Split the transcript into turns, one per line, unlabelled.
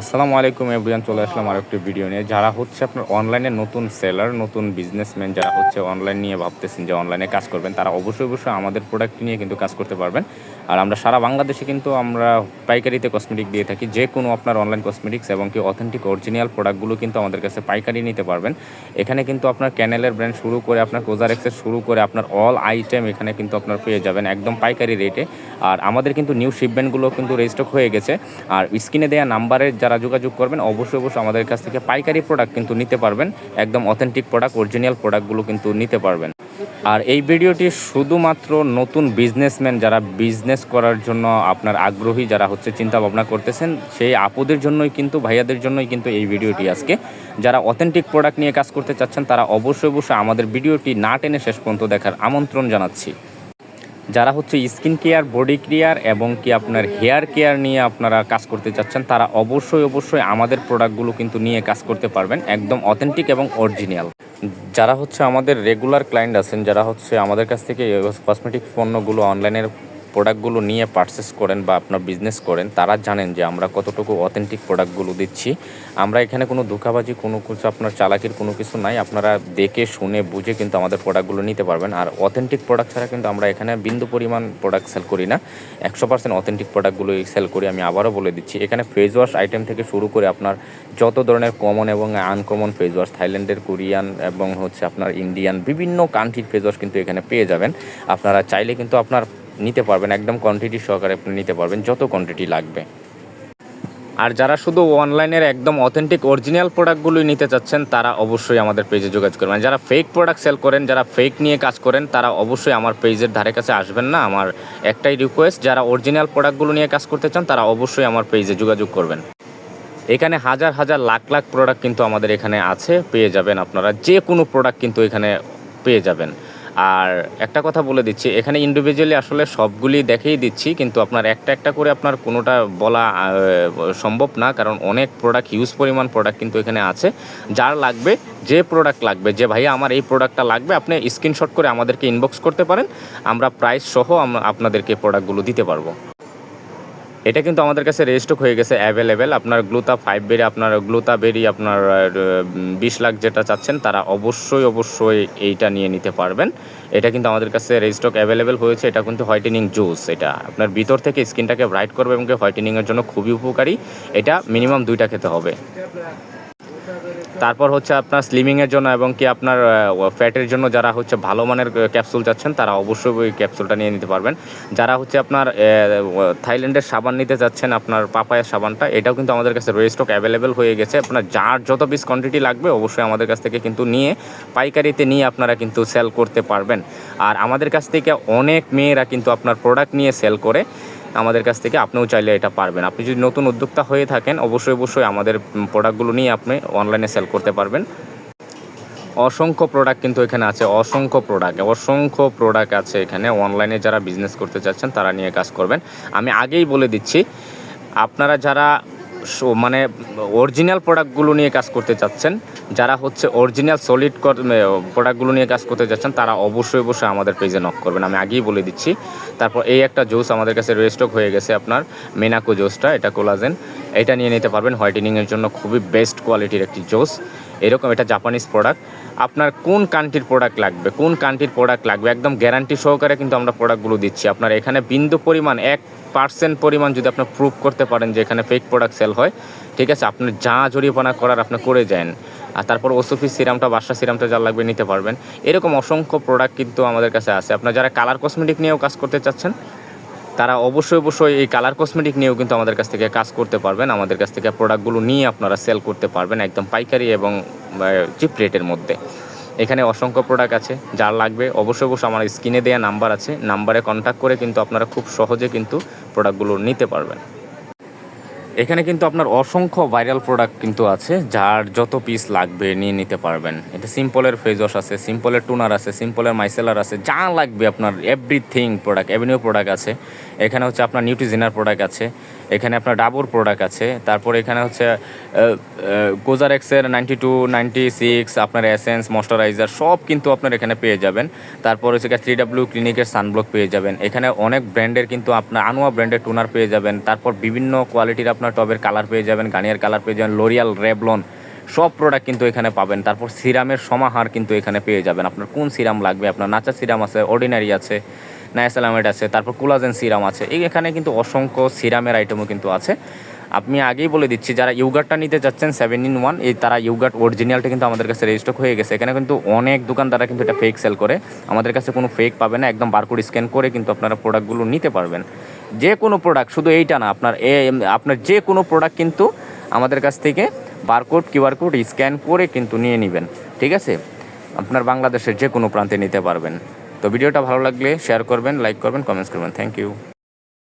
আসসালামু আলাইকুম এভরিয়ান চলে আসলাম আর একটি ভিডিও নিয়ে। যারা হচ্ছে আপনার অনলাইনে নতুন সেলার নতুন বিজনেসম্যান যারা হচ্ছে অনলাইন নিয়ে ভাবতেছেন যে অনলাইনে কাজ করবেন, তারা অবশ্যই অবশ্যই আমাদের প্রোডাক্ট নিয়ে কিন্তু কাজ করতে পারবেন। আর আমরা সারা বাংলাদেশে কিন্তু আমরা পাইকারিতে কসমেটিক দিয়ে থাকি, যে কোনো আপনার অনলাইন কসমেটিক্স এবং কি অথেন্টিক অরিজিনাল প্রোডাক্টগুলো কিন্তু আমাদের কাছে পাইকারি নিতে পারবেন। এখানে কিন্তু আপনার ক্যানেলের ব্র্যান্ড শুরু করে আপনার কোজারেক্সের শুরু করে আপনার অল আইটেম এখানে কিন্তু আপনার পেয়ে যাবেন একদম পাইকারি রেটে আর আমাদের কিন্তু নিউ শিপমেন্টগুলো কিন্তু রেজিস্টক হয়ে গেছে। আর স্ক্রিনে দেওয়া নাম্বারে যারা যোগাযোগ করবেন, অবশ্যই অবশ্যই আমাদের কাছ থেকে পাইকারি প্রোডাক্ট কিন্তু নিতে পারবেন। একদম অথেন্টিক প্রোডাক্ট অরিজিনাল প্রোডাক্টগুলো কিন্তু নিতে পারবেন। আর এই ভিডিওটি শুধুমাত্র নতুন বিজনেসম্যান যারা বিজনেস করার জন্য আপনার আগ্রহী, যারা হচ্ছে চিন্তা ভাবনা করতেছেন, সেই আপুদের জন্যই কিন্তু, ভাইয়াদের জন্যই কিন্তু এই ভিডিওটি আজকে। যারা অথেন্টিক প্রোডাক্ট নিয়ে কাজ করতে চাচ্ছেন, তারা অবশ্যই অবশ্যই আমাদের ভিডিওটি না টেনে শেষ পর্যন্ত দেখার আমন্ত্রণ জানাচ্ছি। যারা হচ্ছে স্কিন কেয়ার বডি কেয়ার এবং কি আপনার হেয়ার কেয়ার নিয়ে আপনারা কাজ করতে চাচ্ছেন, তারা অবশ্যই অবশ্যই আমাদের প্রোডাক্টগুলো কিন্তু নিয়ে কাজ করতে পারবেন, একদম অথেন্টিক এবং অরিজিনাল যারা হচ্ছে আমাদের রেগুলার ক্লায়েন্ট আছেন, যারা হচ্ছে আমাদের কাছ থেকে কসমেটিক পণ্যগুলো অনলাইনের প্রোডাক্টগুলো নিয়ে পারচেস করেন বা আপনার বিজনেস করেন, তারা জানেন যে আমরা কতটুকু অথেন্টিক প্রোডাক্টগুলো দিচ্ছি। আমরা এখানে কোনো ধোকাবাজি, কোনো কিছু আপনার চালাকির কোনো কিছু নাই। আপনারা দেখে, শুনে, বুঝে কিন্তু আমাদের প্রোডাক্টগুলো নিতে পারবেন। আর অথেন্টিক প্রোডাক্ট ছাড়া কিন্তু আমরা এখানে বিন্দু পরিমাণ প্রোডাক্ট সেল করি না। একশো পার্সেন্ট অথেন্টিক প্রোডাক্টগুলোই সেল করি, আমি আবারও বলে দিচ্ছি। এখানে ফেস ওয়াশ আইটেম থেকে শুরু করে আপনার যত ধরনের কমন এবং আনকমন ফেস ওয়াশ থাইল্যান্ডের কোরিয়ান এবং হচ্ছে আপনার ইন্ডিয়ান, বিভিন্ন কান্ট্রির ফেস ওয়াশ কিন্তু এখানে পেয়ে যাবেন। আপনারা চাইলে কিন্তু আপনার নিতে পারবেন, একদম কোয়ান্টিটি সহকারে আপনি নিতে পারবেন, যত কোয়ান্টিটি লাগবে। আর যারা শুধু অনলাইনের একদম অথেন্টিক অরিজিনাল প্রোডাক্টগুলোই নিতে চাচ্ছেন, তারা অবশ্যই আমাদের পেজে যোগাযোগ করবেন। যারা ফেক প্রোডাক্ট সেল করেন, যারা ফেক নিয়ে কাজ করেন, তারা অবশ্যই আমার পেজের ধারে কাছে আসবেন না। আমার একটাই রিকোয়েস্ট যারা অরিজিনাল প্রোডাক্টগুলো নিয়ে কাজ করতে চান, তারা অবশ্যই আমার পেজে যোগাযোগ করবেন। এখানে হাজার হাজার লাখ লাখ প্রোডাক্ট কিন্তু আমাদের এখানে আছে, পেয়ে যাবেন আপনারা। যে কোনো প্রোডাক্ট কিন্তু এখানে পেয়ে যাবেন। আর একটা কথা বলে দিচ্ছি, এখানে ইন্ডিভিজুয়ালি আসলে সবগুলি দেখেই দিচ্ছি, কিন্তু আপনার একটা একটা করে আপনার কোনোটা বলা সম্ভব না, কারণ অনেক প্রোডাক্ট ইউজ পরিমাণ প্রোডাক্ট কিন্তু এখানে আছে। যার লাগবে, যে প্রোডাক্ট লাগবে, যে ভাইয়া আমার এই প্রোডাক্টটা লাগবে, আপনি স্ক্রিনশট করে আমাদেরকে ইনবক্স করতে পারেন, আমরা প্রাইস সহ আপনাদেরকে প্রোডাক্টগুলো দিতে পারব। এটা কিন্তু আমাদের কাছে রেজিস্টক হয়ে গেছে অ্যাভেলেবেল আপনার গ্লুতা ফাইভ বেরি আপনার গ্লুতা বেরি আপনার বিশ লাখ যেটা চাচ্ছেন, তারা অবশ্যই অবশ্যই এইটা নিয়ে নিতে পারবেন। এটা কিন্তু আমাদের কাছে রেজিস্টক অ্যাভেলেবেল হয়েছে, এটা কিন্তু হোয়াইটেনিং জুস এটা আপনার ভিতর থেকে স্কিনটাকে ব্রাইট করবে এবং হোয়াইটেনিংয়ের জন্য খুবই উপকারী। এটা মিনিমাম দুইটা খেতে হবে। তারপর হচ্ছে আপনার স্লিমিংয়ের জন্য এবং কি আপনার ফ্যাটের জন্য যারা হচ্ছে ভালো মানের ক্যাপসুল চাচ্ছেন তারা অবশ্যই ওই ক্যাপসুলটা নিয়ে নিতে পারবেন। যারা হচ্ছে আপনার থাইল্যান্ডের সাবান নিতে যাচ্ছেন, আপনার পাপায়ের সাবানটা, এটাও কিন্তু আমাদের কাছে রেস্টক অ্যাভেলেবেল হয়ে গেছে। আপনার যার যত পিস কোয়ান্টিটি লাগবে, অবশ্যই আমাদের কাছ থেকে কিন্তু নিয়ে, পাইকারিতে নিয়ে আপনারা কিন্তু সেল করতে পারবেন। আর আমাদের কাছ থেকে অনেক মেয়েরা কিন্তু আপনার প্রোডাক্ট নিয়ে সেল করে। আমাদের কাছ থেকে আপনিও চাইলে এটা পারবেন। আপনি যদি নতুন উদ্যোক্তা হয়ে থাকেন, অবশ্যই অবশ্যই আমাদের প্রোডাক্টগুলো নিয়ে আপনি অনলাইনে সেল করতে পারবেন। অসংখ্য প্রোডাক্ট কিন্তু এখানে আছে, অসংখ্য প্রোডাক্ট অসংখ্য প্রোডাক্ট আছে এখানে। অনলাইনে যারা বিজনেস করতে চাচ্ছেন, তারা নিয়ে কাজ করবেন। আমি আগেই বলে দিচ্ছি, আপনারা যারা মানে অরিজিনাল প্রোডাক্টগুলো নিয়ে কাজ করতে চাচ্ছেন, যারা হচ্ছে অরিজিনাল সলিড প্রোডাক্টগুলো নিয়ে কাজ করতে চাচ্ছেন তারা অবশ্যই অবশ্যই আমাদের পেজে নক করবেন। আমি আগেই বলে দিচ্ছি। তারপর এই একটা জুস আমাদের কাছে রেস্টক হয়ে গেছে আপনার মেনাকো জুসটা এটা কোলাজেন এটা নিয়ে নিতে পারবেন হোয়াইটেনিংয়ের জন্য খুবই বেস্ট কোয়ালিটির একটি জুস এরকম এটা জাপানিজ প্রোডাক্ট আপনার কোন কান্ট্রির প্রোডাক্ট লাগবে, কোন কান্ট্রির প্রোডাক্ট লাগবে, একদম গ্যারান্টি সহকারে কিন্তু আমরা প্রোডাক্টগুলো দিচ্ছি। আপনার এখানে বিন্দু পরিমাণ, এক পার্সেন্ট পরিমাণ যদি আপনার প্রুভ করতে পারেন যে এখানে ফেক প্রোডাক্ট সেল হয়, ঠিক আছে, আপনি যা জরিমানা করার আপনি করে যান। আর তারপর ওসুফি সিরামটা বাসা সিরামটা যা লাগবে নিতে পারবেন। এরকম অসংখ্য প্রোডাক্ট কিন্তু আমাদের কাছে আছে। আপনার যারা কালার কসমেটিক নিয়েও কাজ করতে চাচ্ছেন তারা অবশ্যই অবশ্যই এই কালার কসমেটিক নিয়েও কিন্তু আমাদের কাছ থেকে কাজ করতে পারবেন। আমাদের কাছ থেকে প্রোডাক্টগুলো নিয়ে আপনারা সেল করতে পারবেন একদম পাইকারি এবং চিপ রেটের মধ্যে। এখানে অসংখ্য প্রোডাক্ট আছে, যার লাগবে অবশ্যই অবশ্যই আমার স্ক্রিনে দেওয়া নাম্বার আছে। নাম্বারে কন্ট্যাক্ট করে কিন্তু আপনারা খুব সহজে কিন্তু প্রোডাক্টগুলো নিতে পারবেন। এখানে কিন্তু আপনার অসংখ্য ভাইরাল প্রোডাক্ট কিন্তু আছে, যার যত পিস লাগবে নিয়ে নিতে পারবেন। এটা সিম্পলের ফেস ওয়াশ আছে সিম্পলের টুনার আছে সিম্পলের মাইসেলার আছে, যা লাগবে আপনার এভরিথিং প্রোডাক্ট অ্যাভিনিউ প্রোডাক্ট আছে। এখানে হচ্ছে আপনার নিউট্রিজিনার প্রোডাক্ট আছে। এখানে আপনার ডাবর প্রোডাক্ট আছে। তারপর এখানে হচ্ছে কোজার এক্সের নাইনটি টু নাইনটি সিক্স আপনার এসেন্স ময়শ্চারাইজার সব কিন্তু আপনার এখানে পেয়ে যাবেন। তারপর হচ্ছে থ্রি ডাব্লিউ ক্লিনিকের সানব্লক পেয়ে যাবেন। এখানে অনেক ব্র্যান্ডের কিন্তু আপনার আনোয়া ব্র্যান্ডের টোনার পেয়ে যাবেন। তারপর বিভিন্ন কোয়ালিটির আপনার টবের কালার পেয়ে যাবেন, গানিয়ার কালার পেয়ে যাবেন লোরিয়াল রেবলন সব প্রোডাক্ট কিন্তু এখানে পাবেন। তারপর সিরামের সমাহার কিন্তু এখানে পেয়ে যাবেন। আপনার কোন সিরাম লাগবে? আপনার নাচা সিরাম আছে অর্ডিনারি আছে। নায়াসালামেট আছে, তারপর কোলাজেন সিরাম আছে। এই এখানে কিন্তু অসংখ্য সিরামের আইটেমও কিন্তু আছে। আপনি আগেই বলে দিচ্ছি, যারা ইউগারটা নিতে চাচ্ছেন সেভেন ইন ওয়ান এই তারা ইউগার্ট অরিজিনালটা কিন্তু আমাদের কাছে রেজিস্টার হয়ে গেছে। এখানে কিন্তু অনেক দোকানদাররা কিন্তু এটা ফেক সেল করে। আমাদের কাছে কোনো ফেক পাবে না, একদম বারকোড স্ক্যান করে কিন্তু আপনারা প্রোডাক্টগুলো নিতে পারবেন। যে কোনো প্রোডাক্ট শুধু এইটা না, আপনার এ আপনার যে কোনো প্রোডাক্ট কিন্তু আমাদের কাছ থেকে বারকোড কিউআর কোড স্ক্যান করে কিন্তু নিয়ে নেবেন। ঠিক আছে? আপনার বাংলাদেশের যে কোনো প্রান্তে নিতে পারবেন। তো ভিডিওটা ভালো লাগলে শেয়ার করবেন লাইক করবেন কমেন্টস করবেন। Thank you